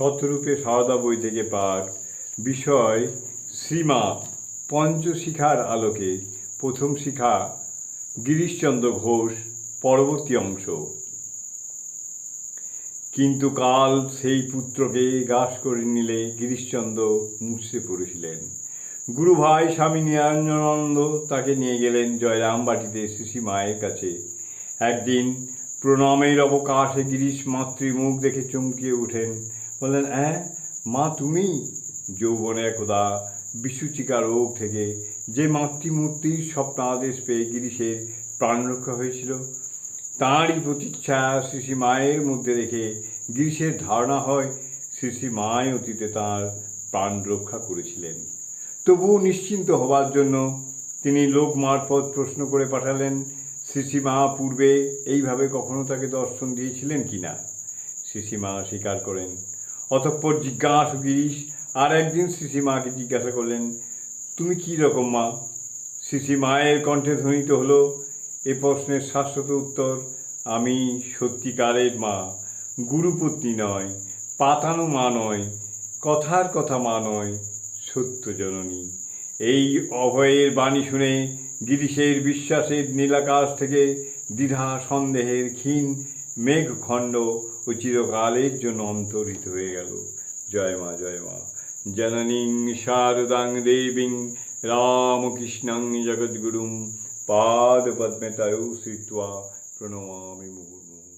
শতরূপে সারদা বই থেকে পাঠ, বিষয় শ্রীমা পঞ্চশিখার আলোকে প্রথম শিখা গিরিশচন্দ্র ঘোষ, পরবর্তী অংশ। কিন্তু কাল সেই পুত্রকে গ্রাস করে নিলে গিরিশচন্দ্র মুছতে পড়েছিলেন। গুরু ভাই স্বামী নিরঞ্জনানন্দ তাকে নিয়ে গেলেন জয়রাম বাটিতে শিশি মায়ের কাছে। একদিন প্রণামের অবকাশে গিরিশ মাতৃমুখ দেখে চমকিয়ে উঠেন। বললেন হ্যাঁ মা, তুমি যৌবনে একদা বিসূচিকা রোগ থেকে যে মাতৃমূর্তির স্বপ্নাদেশ পেয়ে গিরিশের প্রাণ রক্ষা হয়েছিল, তাঁরই প্রতিচ্ছা শ্রী মায়ের মধ্যে রেখে গিরিশের ধারণা হয় শ্রী মাই অতীতে তাঁর প্রাণ রক্ষা করেছিলেন। তবুও নিশ্চিন্ত হবার জন্য তিনি লোক মারফত প্রশ্ন করে পাঠালেন শ্রী মা পূর্বে এইভাবে কখনো তাকে দর্শন দিয়েছিলেন কি না? শ্রী মা স্বীকার করেন অতঃপর জিজ্ঞাসু গিরিশ আর একদিন শ্রী মাকে জিজ্ঞাসা করলেন, তুমি কি রকম মা? শ্রী মায়ের কণ্ঠে ধ্বনিত হলো, এ প্রশ্নের শাশ্বত উত্তর, আমি সত্যিকারের মা, গুরুপত্নী নয়, পাতানো মা নয়, কথার কথা মা নয়, সত্য জননী। এই অভয়ের বাণী শুনে গিরিশের বিশ্বাসের নীলাকাশ থেকে দ্বিধা সন্দেহের ক্ষীণ মেঘখণ্ড ও চিরকালের জন্য অন্তরিত হয়ে গেল। জয় মা জয় মা। জননীং শারদাং দেবীং রামকৃষ্ণং জগদ্গুরুং পাদপদ্মে তয়ৌ শ্রিত্বা প্রণমামি মুহুর্মুহু।